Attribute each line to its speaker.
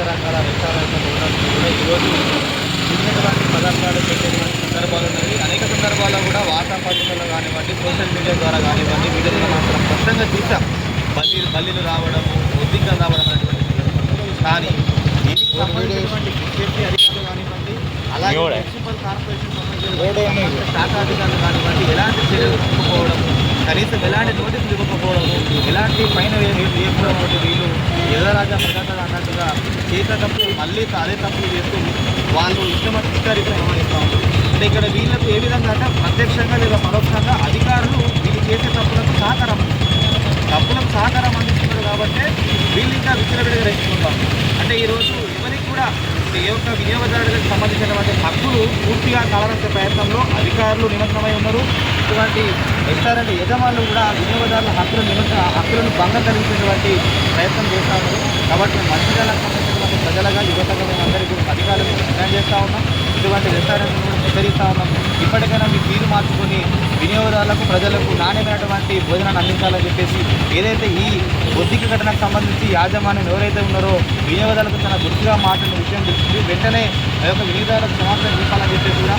Speaker 1: రకాల restaurant hotels కూడా ఈరోజు ఇచ్చినటువంటి పదార్థాలు పెట్టేటువంటి సందర్భాలు ఉన్నాయి అనేక సందర్భాల్లో కూడా వార్తా పత్రికల్లో కానివ్వండి సోషల్ మీడియా ద్వారా కానివ్వండి ద్వారా మనం స్పష్టంగా చూసాం. బల్లీలు బల్లీలు రావడము ఉద్దికలు రావడం అనేటువంటి కానీ దీనికి సంబంధించినటువంటి సేఫ్టీ అధికారులు కానివ్వండి అలాగే మున్సిపల్ కార్పొరేషన్ సంబంధించిన శాఖ అధికారులు కానివ్వండి ఎలాంటి చర్యలు తీసుకోకపోవడం కనీసం ఎలాంటి నోటీసులు ఇవ్వకపోవడము ఇలాంటి పైన వేయకపోవడం వీళ్ళు ఎదరాజా ప్రజాత అన్నట్టుగా చేసిన తప్పులు మళ్ళీ అదే తప్పులు చేస్తూ వాళ్ళు ఇష్టమని ఇష్టారీతిలో వ్యవహరిస్తూ ఉంటారు అంటే ఇక్కడ వీళ్ళకు ఏ విధంగా అంటే ప్రత్యక్షంగా లేదా పరోక్షంగా అధికారులు వీళ్ళు చేసే తప్పులకు సహకారం తప్పులకు సహకారం అందిస్తున్నారు కాబట్టి వీళ్ళు ఇంకా విచ్చలవిడిగా రెచ్చుకుంటాం అంటే ఈరోజు ఎవరికి కూడా ఏ యొక్క వినియోగదారులకు సంబంధించినటువంటి హక్కులు పూర్తిగా కాలరాసే ప్రయత్నంలో అధికారులు నిమగ్నమై ఉన్నారు. ఇటువంటి రెస్టారెంట్ యజమానులు కూడా వినియోగదారుల హక్కులు నిమగ్న హక్కులను భంగం కలిగించేటువంటి ప్రయత్నం చేస్తారు కాబట్టి మేము సంబంధించినటువంటి ప్రజలుగా యువతగా మేము అందరికీ అధికారులకు డిమాండ్ చేస్తూ ఉన్నాం. ఇటువంటి రెస్టారెంట్లను కూడా హెచ్చరిస్తూ ఉన్నాం. ఇప్పటికైనా మీ తీరు మార్చుకొని వినియోగదారులకు ప్రజలకు నాణ్యమైనటువంటి భోజనాన్ని అందించాలని చెప్పేసి ఏదైతే ఈ బొద్దిక ఘటనకు సంబంధించి యాజమాన్యం ఎవరైతే ఉన్నారో వినియోగదారులకు తన గుర్తుగా మాట్లాడిన విషయం తెలిసింది వెంటనే ఆ యొక్క వినియోగదారులకు సమాచారం ఇవ్వాలని చెప్పేసి కూడా